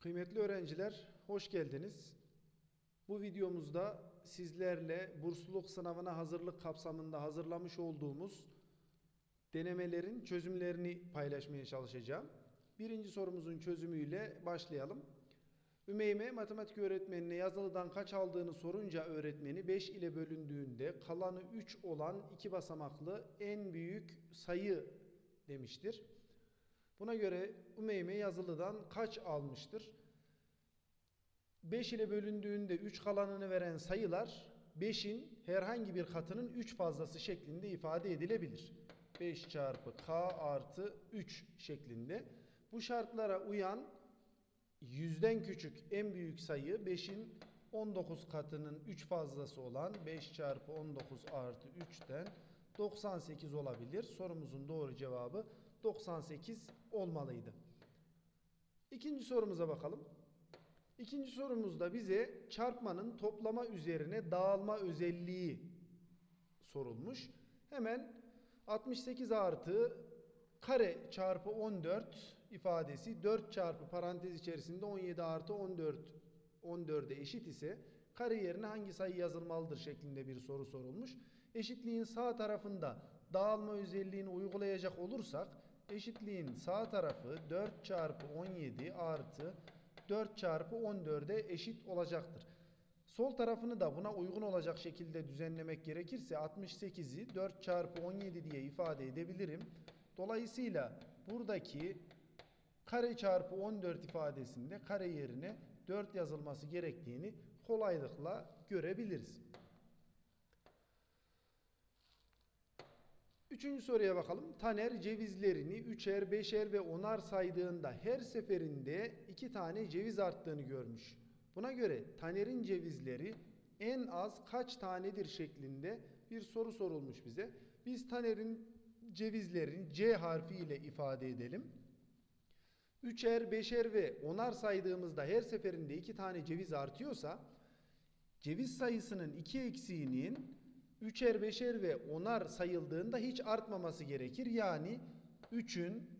Kıymetli öğrenciler, hoş geldiniz. Bu videomuzda sizlerle bursluluk sınavına hazırlık kapsamında hazırlamış olduğumuz denemelerin çözümlerini paylaşmaya çalışacağım. Birinci sorumuzun çözümüyle başlayalım. Ümeyme matematik öğretmenine yazılıdan kaç aldığını sorunca öğretmeni 5 ile bölündüğünde kalanı 3 olan iki basamaklı en büyük sayı demiştir. Buna göre Ümeyme yazılıdan kaç almıştır? 5 ile bölündüğünde 3 kalanını veren sayılar 5'in herhangi bir katının 3 fazlası şeklinde ifade edilebilir. 5 çarpı k artı 3 şeklinde. Bu şartlara uyan yüzden küçük en büyük sayı 5'in 19 katının 3 fazlası olan 5 çarpı 19 artı 3'ten 98 olabilir. Sorumuzun doğru cevabı 98 olmalıydı. İkinci sorumuza bakalım. İkinci sorumuzda bize çarpmanın toplama üzerine dağılma özelliği sorulmuş. Hemen 68 artı kare çarpı 14 ifadesi 4 çarpı parantez içerisinde 17 artı 14 14'e eşit ise kare yerine hangi sayı yazılmalıdır şeklinde bir soru sorulmuş. Eşitliğin sağ tarafında dağılma özelliğini uygulayacak olursak eşitliğin sağ tarafı 4 çarpı 17 artı 4 çarpı 14'e eşit olacaktır. Sol tarafını da buna uygun olacak şekilde düzenlemek gerekirse 68'i 4 çarpı 17 diye ifade edebilirim. Dolayısıyla buradaki kare çarpı 14 ifadesinde kare yerine 4 yazılması gerektiğini kolaylıkla görebiliriz. Üçüncü soruya bakalım. Taner cevizlerini üçer, beşer ve onar saydığında her seferinde iki tane ceviz arttığını görmüş. Buna göre Taner'in cevizleri en az kaç tanedir şeklinde bir soru sorulmuş bize. Biz Taner'in cevizlerini C harfi ile ifade edelim. Üçer, beşer ve onar saydığımızda her seferinde iki tane ceviz artıyorsa ceviz sayısının iki eksiğinin üçer, beşer ve onar sayıldığında hiç artmaması gerekir. Yani 3'ün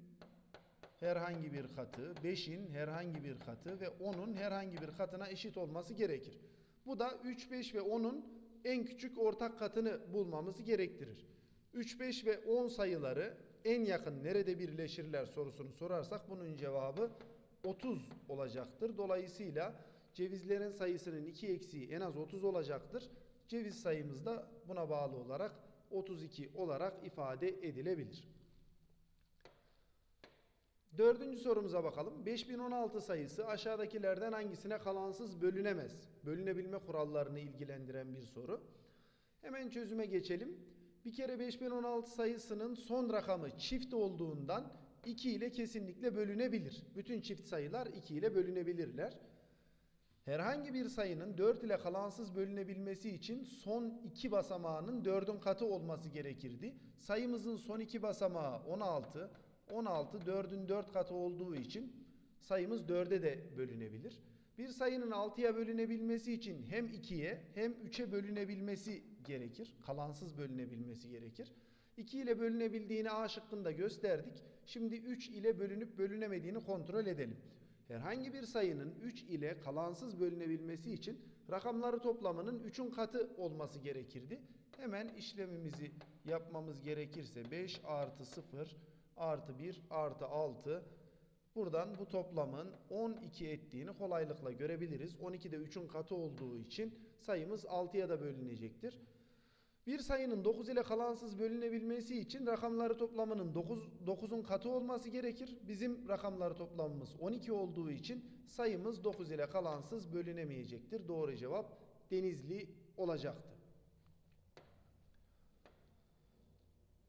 herhangi bir katı, 5'in herhangi bir katı ve 10'un herhangi bir katına eşit olması gerekir. Bu da 3, 5 ve 10'un en küçük ortak katını bulmamızı gerektirir. 3, 5 ve 10 sayıları en yakın nerede birleşirler sorusunu sorarsak bunun cevabı 30 olacaktır. Dolayısıyla cevizlerin sayısının 2 eksiği en az 30 olacaktır. Ceviz sayımız da buna bağlı olarak 32 olarak ifade edilebilir. Dördüncü sorumuza bakalım. 5016 sayısı aşağıdakilerden hangisine kalansız bölünemez? Bölünebilme kurallarını ilgilendiren bir soru. Hemen çözüme geçelim. Bir kere 5016 sayısının son rakamı çift olduğundan 2 ile kesinlikle bölünebilir. Bütün çift sayılar 2 ile bölünebilirler. Herhangi bir sayının 4 ile kalansız bölünebilmesi için son iki basamağının 4'ün katı olması gerekirdi. Sayımızın son iki basamağı 16, 16 4'ün 4 katı olduğu için sayımız 4'e de bölünebilir. Bir sayının 6'ya bölünebilmesi için hem 2'ye hem 3'e bölünebilmesi gerekir. Kalansız bölünebilmesi gerekir. 2 ile bölünebildiğini A şıkkında gösterdik. Şimdi 3 ile bölünüp bölünemediğini kontrol edelim. Herhangi bir sayının 3 ile kalansız bölünebilmesi için rakamları toplamının 3'ün katı olması gerekirdi. Hemen işlemimizi yapmamız gerekirse 5 artı 0 artı 1 artı 6 buradan bu toplamın 12 ettiğini kolaylıkla görebiliriz. 12 de 3'ün katı olduğu için sayımız 6'ya da bölünecektir. Bir sayının 9 ile kalansız bölünebilmesi için rakamları toplamının 9 9'un katı olması gerekir. Bizim rakamları toplamımız 12 olduğu için sayımız 9 ile kalansız bölünemeyecektir. Doğru cevap Denizli olacaktı.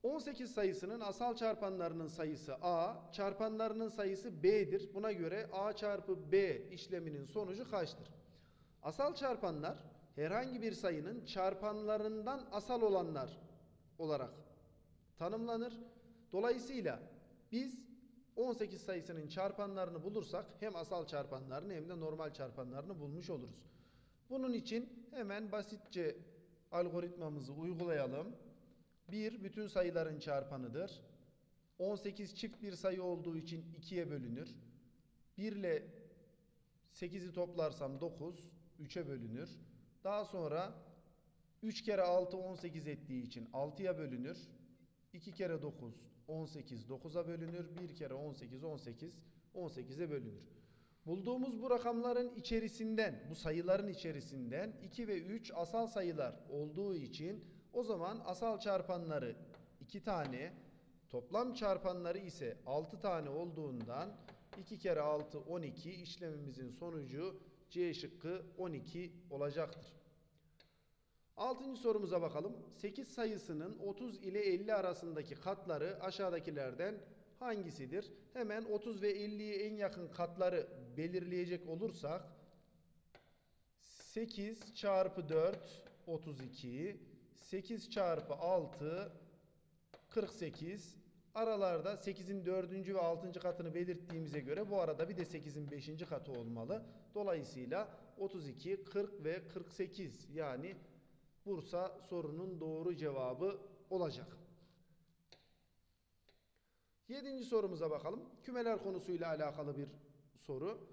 18 sayısının asal çarpanlarının sayısı A, çarpanlarının sayısı B'dir. Buna göre A çarpı B işleminin sonucu kaçtır? Asal çarpanlar herhangi bir sayının çarpanlarından asal olanlar olarak tanımlanır. Dolayısıyla biz 18 sayısının çarpanlarını bulursak hem asal çarpanlarını hem de normal çarpanlarını bulmuş oluruz. Bunun için hemen basitçe algoritmamızı uygulayalım. 1 bütün sayıların çarpanıdır. 18 çift bir sayı olduğu için 2'ye bölünür. 1 ile 8'i toplarsam 9, 3'e bölünür. Daha sonra 3 kere 6 18 ettiği için 6'ya bölünür. 2 kere 9 18 9'a bölünür. 1 kere 18 18 18'e bölünür. Bulduğumuz bu rakamların içerisinden, bu sayıların içerisinden 2 ve 3 asal sayılar olduğu için o zaman asal çarpanları 2 tane, toplam çarpanları ise 6 tane olduğundan 2 kere 6 12 işlemimizin sonucu C şıkkı 12 olacaktır. Altıncı sorumuza bakalım. 8 sayısının 30 ile 50 arasındaki katları aşağıdakilerden hangisidir? Hemen 30 ve 50'ye en yakın katları belirleyecek olursak 8 çarpı 4 32 8 çarpı 6 48 aralarda 8'in 4. ve 6. katını belirttiğimize göre bu arada bir de 8'in 5. katı olmalı. Dolayısıyla 32, 40 ve 48 yani Bursa sorunun doğru cevabı olacak. Yedinci sorumuza bakalım. Kümeler konusuyla alakalı bir soru.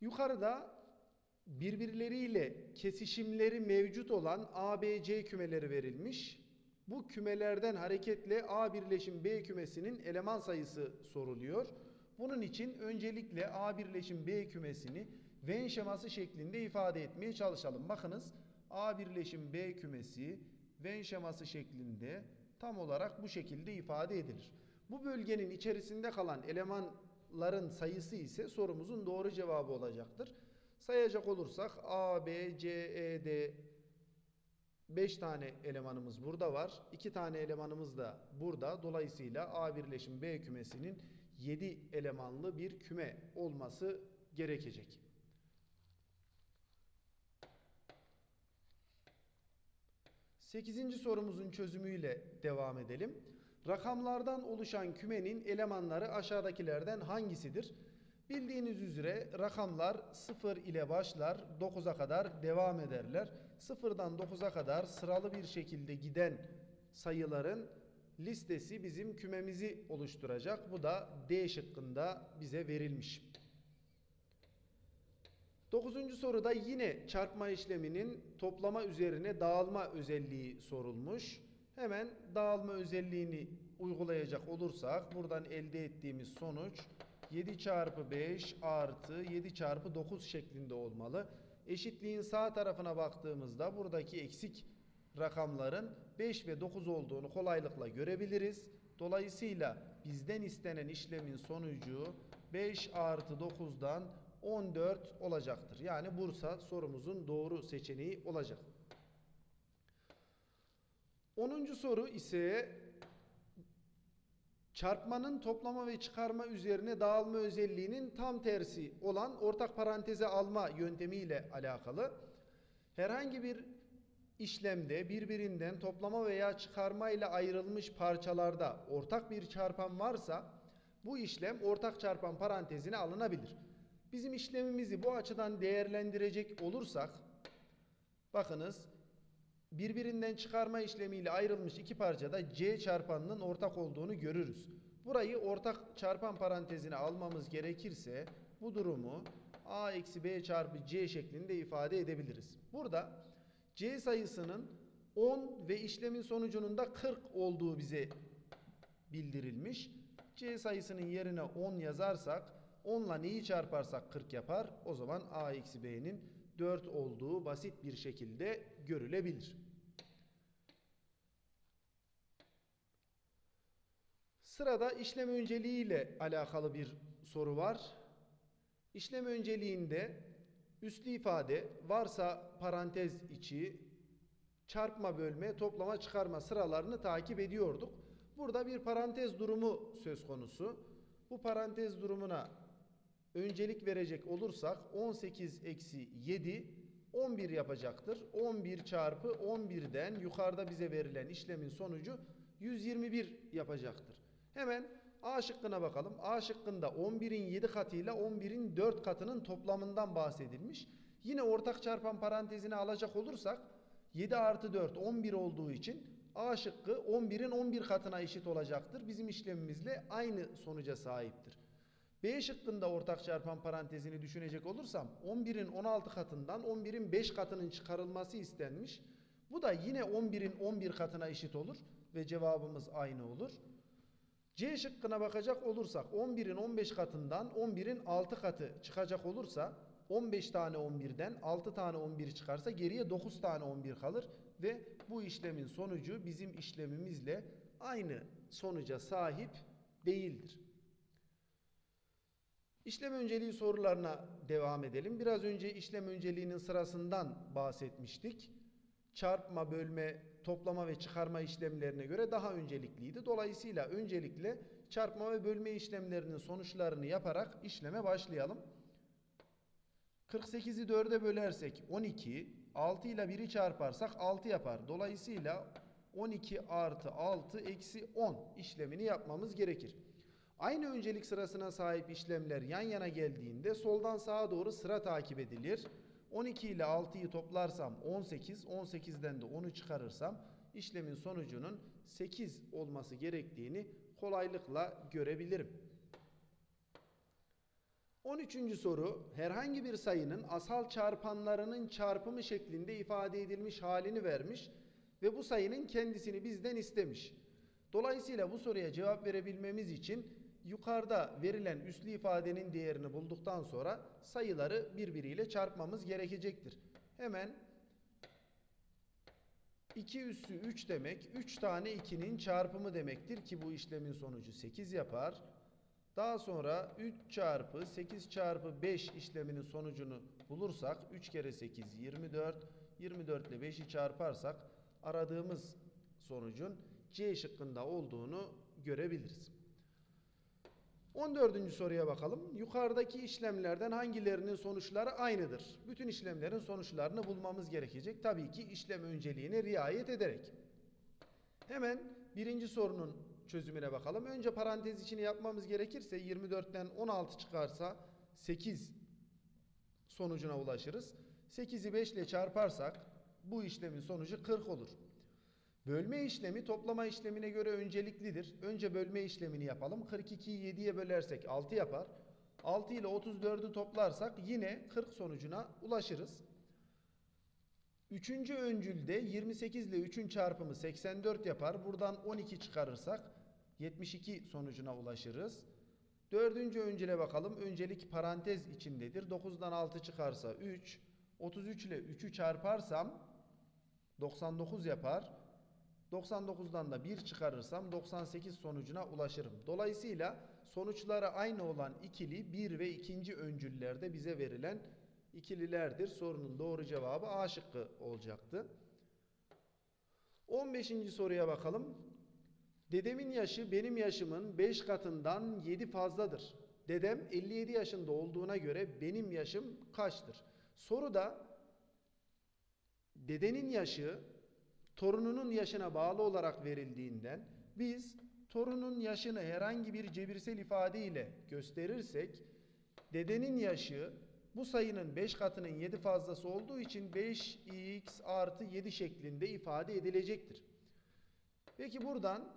Yukarıda birbirleriyle kesişimleri mevcut olan A, B, C kümeleri verilmiş. Bu kümelerden hareketle A birleşim B kümesinin eleman sayısı soruluyor. Bunun için öncelikle A birleşim B kümesini Venn şeması şeklinde ifade etmeye çalışalım. Bakınız A birleşim B kümesi Venn şeması şeklinde tam olarak bu şekilde ifade edilir. Bu bölgenin içerisinde kalan elemanların sayısı ise sorumuzun doğru cevabı olacaktır. Sayacak olursak A, B, C, E, D 5 tane elemanımız burada var. 2 tane elemanımız da burada. Dolayısıyla A birleşim B kümesinin 7 elemanlı bir küme olması gerekecek. Sekizinci sorumuzun çözümüyle devam edelim. Rakamlardan oluşan kümenin elemanları aşağıdakilerden hangisidir? Bildiğiniz üzere rakamlar 0 ile başlar, 9'a kadar devam ederler. 0'dan 9'a kadar sıralı bir şekilde giden sayıların listesi bizim kümemizi oluşturacak. Bu da D şıkkında bize verilmiş. Dokuzuncu soruda yine çarpma işleminin toplama üzerine dağılma özelliği sorulmuş. Hemen dağılma özelliğini uygulayacak olursak buradan elde ettiğimiz sonuç 7 çarpı 5 artı 7 çarpı 9 şeklinde olmalı. Eşitliğin sağ tarafına baktığımızda buradaki eksik rakamların 5 ve 9 olduğunu kolaylıkla görebiliriz. Dolayısıyla bizden istenen işlemin sonucu 5 artı 9'dan 14 olacaktır. Yani Bursa sorumuzun doğru seçeneği olacak. 10. soru ise çarpmanın toplama ve çıkarma üzerine dağılma özelliğinin tam tersi olan ortak paranteze alma yöntemiyle alakalı. Herhangi bir işlemde birbirinden toplama veya çıkarma ile ayrılmış parçalarda ortak bir çarpan varsa bu işlem ortak çarpan parantezine alınabilir. Bizim işlemimizi bu açıdan değerlendirecek olursak bakınız birbirinden çıkarma işlemiyle ayrılmış iki parçada C çarpanının ortak olduğunu görürüz. Burayı ortak çarpan parantezine almamız gerekirse bu durumu A eksi B çarpı C şeklinde ifade edebiliriz. Burada C sayısının 10 ve işlemin sonucunun da 40 olduğu bize bildirilmiş. C sayısının yerine 10 yazarsak 10 ile neyi çarparsak 40 yapar. O zaman A eksi B'nin 4 olduğu basit bir şekilde görülebilir. Sırada işlem önceliği ile alakalı bir soru var. İşlem önceliğinde üslü ifade varsa parantez içi çarpma bölme toplama çıkarma sıralarını takip ediyorduk. Burada bir parantez durumu söz konusu. Bu parantez durumuna öncelik verecek olursak 18 eksi 7 11 yapacaktır. 11 çarpı 11'den yukarıda bize verilen işlemin sonucu 121 yapacaktır. Hemen A şıkkına bakalım. A şıkkında 11'in 7 katıyla 11'in 4 katının toplamından bahsedilmiş. Yine ortak çarpan parantezine alacak olursak 7 artı 4 11 olduğu için A şıkkı 11'in 11 katına eşit olacaktır. Bizim işlemimizle aynı sonuca sahiptir. B şıkkında ortak çarpan parantezini düşünecek olursam 11'in 16 katından 11'in 5 katının çıkarılması istenmiş. Bu da yine 11'in 11 katına eşit olur ve cevabımız aynı olur. C şıkkına bakacak olursak 11'in 15 katından 11'in 6 katı çıkacak olursa 15 tane 11'den 6 tane 11 çıkarsa geriye 9 tane 11 kalır ve bu işlemin sonucu bizim işlemimizle aynı sonuca sahip değildir. İşlem önceliği sorularına devam edelim. Biraz önce işlem önceliğinin sırasından bahsetmiştik. Çarpma, bölme, toplama ve çıkarma işlemlerine göre daha öncelikliydi. Dolayısıyla öncelikle çarpma ve bölme işlemlerinin sonuçlarını yaparak işleme başlayalım. 48'i 4'e bölersek 12, 6 ile 1'i çarparsak 6 yapar. Dolayısıyla 12 artı 6 eksi 10 işlemini yapmamız gerekir. Aynı öncelik sırasına sahip işlemler yan yana geldiğinde soldan sağa doğru sıra takip edilir. 12 ile 6'yı toplarsam 18, 18'den de 10'u çıkarırsam işlemin sonucunun 8 olması gerektiğini kolaylıkla görebilirim. 13. soru herhangi bir sayının asal çarpanlarının çarpımı şeklinde ifade edilmiş halini vermiş ve bu sayının kendisini bizden istemiş. Dolayısıyla bu soruya cevap verebilmemiz için yukarıda verilen üslü ifadenin değerini bulduktan sonra sayıları birbiriyle çarpmamız gerekecektir. Hemen 2 üssü 3 demek 3 tane 2'nin çarpımı demektir ki bu işlemin sonucu 8 yapar. Daha sonra 3 çarpı 8 çarpı 5 işleminin sonucunu bulursak 3 kere 8 24 24 ile 5'i çarparsak aradığımız sonucun C şıkkında olduğunu görebiliriz. 14. soruya bakalım. Yukarıdaki işlemlerden hangilerinin sonuçları aynıdır? Bütün işlemlerin sonuçlarını bulmamız gerekecek. Tabii ki işlem önceliğine riayet ederek. Hemen birinci sorunun çözümüne bakalım. Önce parantez içini yapmamız gerekirse 24'ten 16 çıkarsa 8 sonucuna ulaşırız. 8'i 5 ile çarparsak bu işlemin sonucu 40 olur. Bölme işlemi toplama işlemine göre önceliklidir. Önce bölme işlemini yapalım. 42'yi 7'ye bölersek 6 yapar. 6 ile 34'ü toplarsak yine 40 sonucuna ulaşırız. Üçüncü öncülde 28 ile 3'ün çarpımı 84 yapar. Buradan 12 çıkarırsak 72 sonucuna ulaşırız. Dördüncü öncüle bakalım. Öncelik parantez içindedir. 9'dan 6 çıkarsa 3. 33 ile 3'ü çarparsam 99 yapar. 99'dan da 1 çıkarırsam 98 sonucuna ulaşırım. Dolayısıyla sonuçları aynı olan ikili 1 ve ikinci öncüllerde bize verilen ikililerdir. Sorunun doğru cevabı A şıkkı olacaktı. 15. soruya bakalım. Dedemin yaşı benim yaşımın 5 katından 7 fazladır. Dedem 57 yaşında olduğuna göre benim yaşım kaçtır? Soruda dedenin yaşı torununun yaşına bağlı olarak verildiğinden biz torunun yaşını herhangi bir cebirsel ifade ile gösterirsek dedenin yaşı bu sayının 5 katının 7 fazlası olduğu için 5x artı 7 şeklinde ifade edilecektir. Peki buradan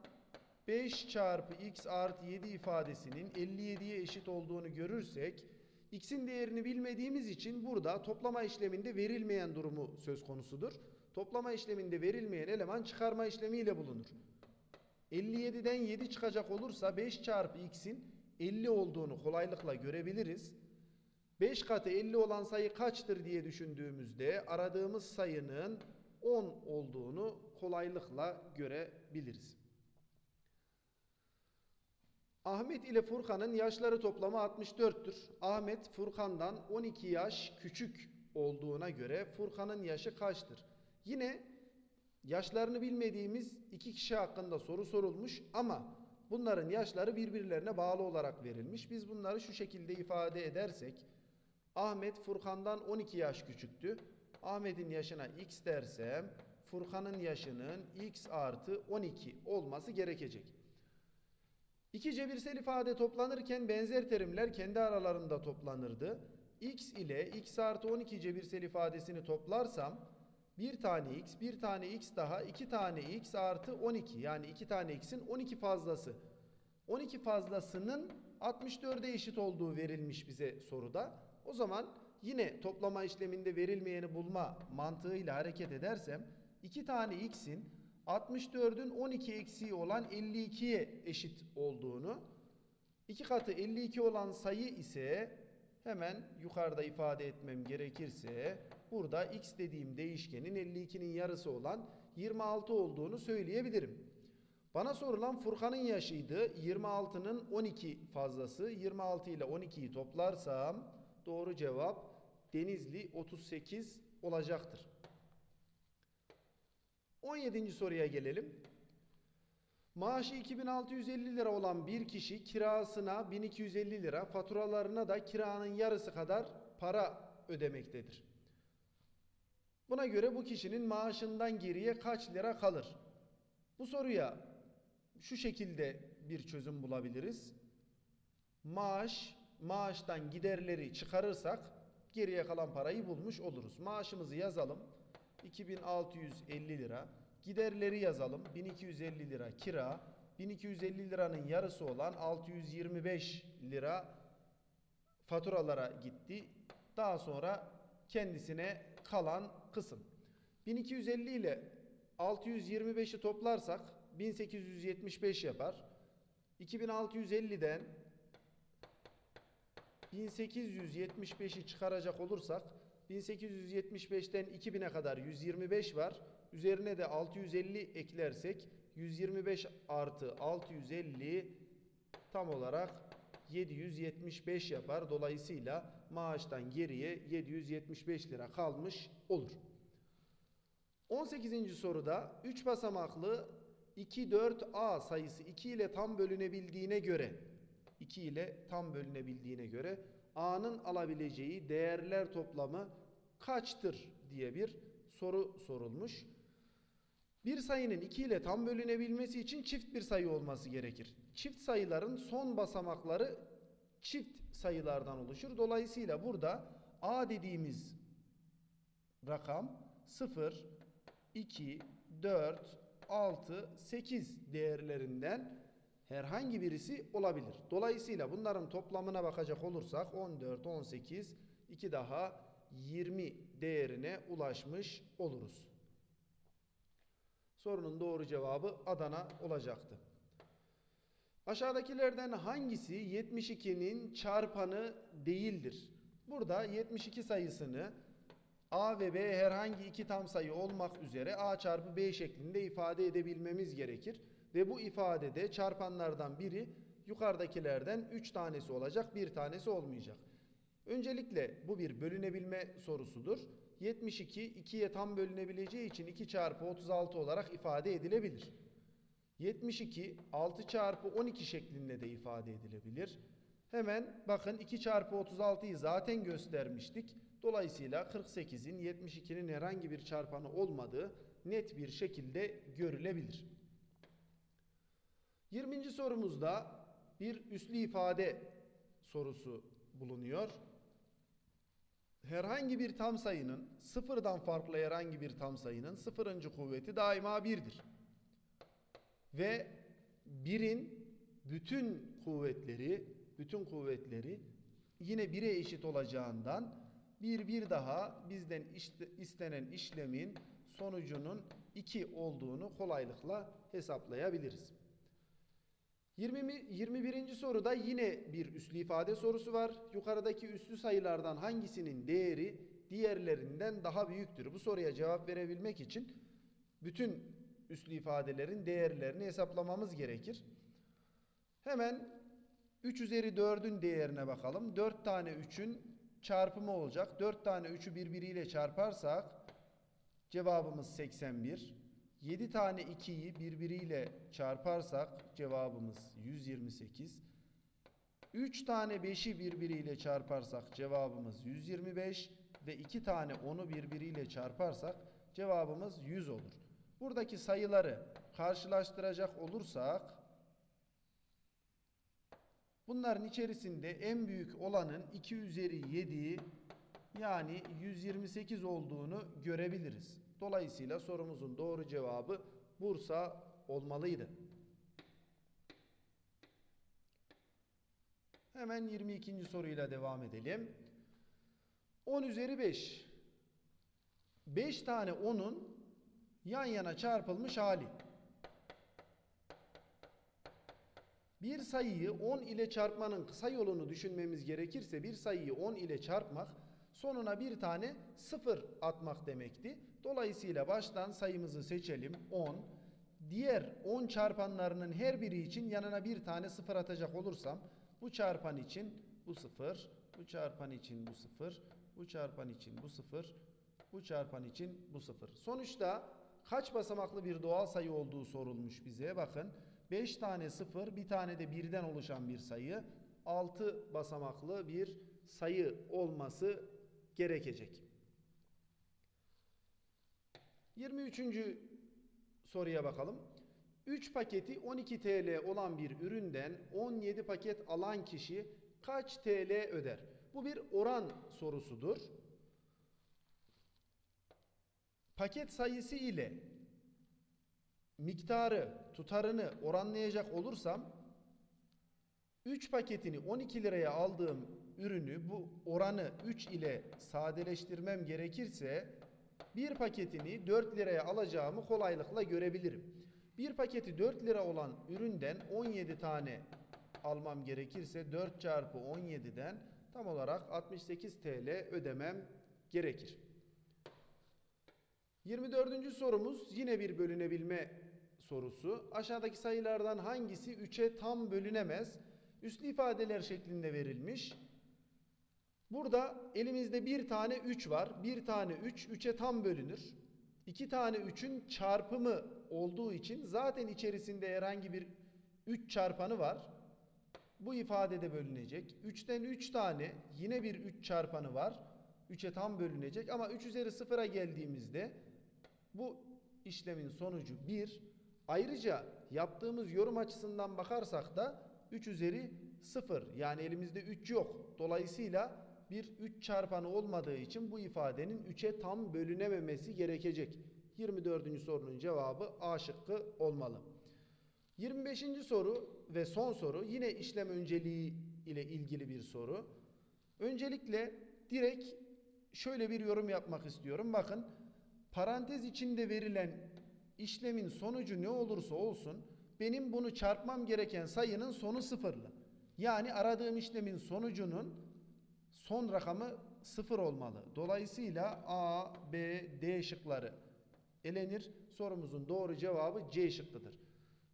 5 çarpı x artı 7 ifadesinin 57'ye eşit olduğunu görürsek x'in değerini bilmediğimiz için burada toplama işleminde verilmeyen durumu söz konusudur. Toplama işleminde verilmeyen eleman çıkarma işlemiyle bulunur. 57'den 7 çıkacak olursa 5 çarpı x'in 50 olduğunu kolaylıkla görebiliriz. 5 katı 50 olan sayı kaçtır diye düşündüğümüzde aradığımız sayının 10 olduğunu kolaylıkla görebiliriz. Ahmet ile Furkan'ın yaşları toplamı 64'tür. Ahmet Furkan'dan 12 yaş küçük olduğuna göre Furkan'ın yaşı kaçtır? Yine yaşlarını bilmediğimiz iki kişi hakkında soru sorulmuş ama bunların yaşları birbirlerine bağlı olarak verilmiş. Biz bunları şu şekilde ifade edersek Ahmet Furkan'dan 12 yaş küçüktü. Ahmet'in yaşına x dersem Furkan'ın yaşının x artı 12 olması gerekecek. İki cebirsel ifade toplanırken benzer terimler kendi aralarında toplanırdı. x ile x artı 12 cebirsel ifadesini toplarsam bir tane x, bir tane x daha, iki tane x artı 12. Yani iki tane x'in 12 fazlası. 12 fazlasının 64'e eşit olduğu verilmiş bize soruda. O zaman yine toplama işleminde verilmeyeni bulma mantığıyla hareket edersem 2 tane x'in 64'ün 12 eksiği olan 52'ye eşit olduğunu, iki katı 52 olan sayı ise hemen yukarıda ifade etmem gerekirse burada x dediğim değişkenin 52'nin yarısı olan 26 olduğunu söyleyebilirim. Bana sorulan Furkan'ın yaşıydı. 26'nın 12 fazlası. 26 ile 12'yi toplarsam doğru cevap Denizli 38 olacaktır. 17. soruya gelelim. Maaşı 2650 lira olan bir kişi kirasına 1250 lira, faturalarına da kiranın yarısı kadar para ödemektedir. Buna göre bu kişinin maaşından geriye kaç lira kalır? Bu soruya şu şekilde bir çözüm bulabiliriz. Maaş, maaştan giderleri çıkarırsak geriye kalan parayı bulmuş oluruz. Maaşımızı yazalım. 2650 lira. Giderleri yazalım. 1250 lira kira. 1250 liranın yarısı olan 625 lira faturalara gitti. Daha sonra kendisine kalan kısım. 1250 ile 625'i toplarsak 1875 yapar. 2650'den 1875'i çıkaracak olursak 1875'ten 2000'e kadar 125 var. Üzerine de 650 eklersek 125 artı 650 tam olarak 775 yapar. Dolayısıyla maaştan geriye 775 lira kalmış olur. 18. soruda 3 basamaklı 2 4a sayısı 2 ile tam bölünebildiğine göre 2 ile tam bölünebildiğine göre a'nın alabileceği değerler toplamı kaçtır diye bir soru sorulmuş. Bir sayının 2 ile tam bölünebilmesi için çift bir sayı olması gerekir. Çift sayıların son basamakları çift sayılardan oluşur. Dolayısıyla burada a dediğimiz rakam 0, 2, 4, 6, 8 değerlerinden herhangi birisi olabilir. Dolayısıyla bunların toplamına bakacak olursak 14, 18, 2 daha 20 değerine ulaşmış oluruz. Sorunun doğru cevabı Adana olacaktı. Aşağıdakilerden hangisi 72'nin çarpanı değildir? Burada 72 sayısını A ve B herhangi iki tam sayı olmak üzere A çarpı B şeklinde ifade edebilmemiz gerekir. Ve bu ifadede çarpanlardan biri yukarıdakilerden 3 tanesi olacak, bir tanesi olmayacak. Öncelikle bu bir bölünebilme sorusudur. 72 2'ye tam bölünebileceği için 2 çarpı 36 olarak ifade edilebilir. 72 6 çarpı 12 şeklinde de ifade edilebilir. Hemen bakın 2 çarpı 36'yı zaten göstermiştik. Dolayısıyla 48'in 72'nin herhangi bir çarpanı olmadığı net bir şekilde görülebilir. 20. sorumuzda bir üslü ifade sorusu bulunuyor. Herhangi bir tam sayının sıfırdan farklı herhangi bir tam sayının sıfırıncı kuvveti daima birdir. Ve birin bütün kuvvetleri bütün kuvvetleri yine bire eşit olacağından bir bir daha bizden işte, istenen işlemin sonucunun 2 olduğunu kolaylıkla hesaplayabiliriz. 20, 21. soruda yine bir üslü ifade sorusu var. Yukarıdaki üslü sayılardan hangisinin değeri diğerlerinden daha büyüktür? Bu soruya cevap verebilmek için bütün üslü ifadelerin değerlerini hesaplamamız gerekir. Hemen 3 üzeri 4'ün değerine bakalım. 4 tane 3'ün çarpımı olacak. 4 tane 3'ü birbiriyle çarparsak cevabımız 81. 7 tane 2'yi birbiriyle çarparsak cevabımız 128. 3 tane 5'i birbiriyle çarparsak cevabımız 125 ve 2 tane 10'u birbiriyle çarparsak cevabımız 100 olur. Buradaki sayıları karşılaştıracak olursak bunların içerisinde en büyük olanın 2 üzeri 7 yani 128 olduğunu görebiliriz. Dolayısıyla sorumuzun doğru cevabı Bursa olmalıydı. Hemen 22. soruyla devam edelim. 10 üzeri 5. 5 tane 10'un yan yana çarpılmış hali. Bir sayıyı 10 ile çarpmanın kısa yolunu düşünmemiz gerekirse bir sayıyı 10 ile çarpmak sonuna bir tane 0 atmak demekti. Dolayısıyla baştan sayımızı seçelim 10. Diğer 10 çarpanlarının her biri için yanına bir tane 0 atacak olursam bu çarpan için bu 0, bu çarpan için bu 0, bu çarpan için bu 0, bu çarpan için bu 0. Sonuçta kaç basamaklı bir doğal sayı olduğu sorulmuş bize. Bakın 5 tane 0, bir tane de 1'den oluşan bir sayı. 6 basamaklı bir sayı olması gerekecek. 23. soruya bakalım. 3 paketi 12 TL olan bir üründen 17 paket alan kişi kaç TL öder? Bu bir oran sorusudur. Paket sayısı ile miktarı, tutarını oranlayacak olursam 3 paketini 12 liraya aldığım ürünü bu oranı 3 ile sadeleştirmem gerekirse bir paketini 4 liraya alacağımı kolaylıkla görebilirim. Bir paketi 4 lira olan üründen 17 tane almam gerekirse 4 çarpı 17'den tam olarak 68 TL ödemem gerekir. 24. sorumuz yine bir bölünebilme sorusu. Aşağıdaki sayılardan hangisi 3'e tam bölünemez? Üslü ifadeler şeklinde verilmiş. Burada elimizde bir tane 3 var. Bir tane 3 3'e tam bölünür. İki tane 3'ün çarpımı olduğu için zaten içerisinde herhangi bir 3 çarpanı var. Bu ifadede bölünecek. 3'ten 3 tane yine bir 3 çarpanı var. 3'e tam bölünecek ama 3 üzeri 0'a geldiğimizde bu işlemin sonucu 1. Ayrıca yaptığımız yorum açısından bakarsak da 3 üzeri 0 yani elimizde 3 yok. Dolayısıyla bir 3 çarpanı olmadığı için bu ifadenin 3'e tam bölünememesi gerekecek. 24. sorunun cevabı A şıkkı olmalı. 25. soru ve son soru yine işlem önceliği ile ilgili bir soru. Öncelikle direkt şöyle bir yorum yapmak istiyorum. Bakın parantez içinde verilen işlemin sonucu ne olursa olsun benim bunu çarpmam gereken sayının sonu sıfırlı. Yani aradığım işlemin sonucunun son rakamı sıfır olmalı. Dolayısıyla A, B, D şıkları elenir. Sorumuzun doğru cevabı C şıkkıdır.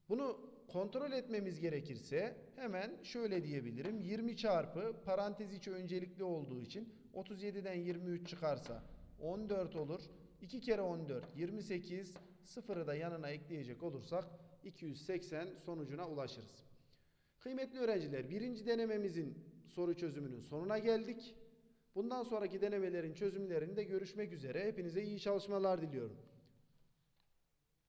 Bunu kontrol etmemiz gerekirse hemen şöyle diyebilirim. 20 çarpı parantez içi öncelikli olduğu için 37'den 23 çıkarsa 14 olur. 2 kere 14 28 sıfırı da yanına ekleyecek olursak 280 sonucuna ulaşırız. Kıymetli öğrenciler birinci denememizin soru çözümünün sonuna geldik. Bundan sonraki denemelerin çözümlerinde görüşmek üzere. Hepinize iyi çalışmalar diliyorum.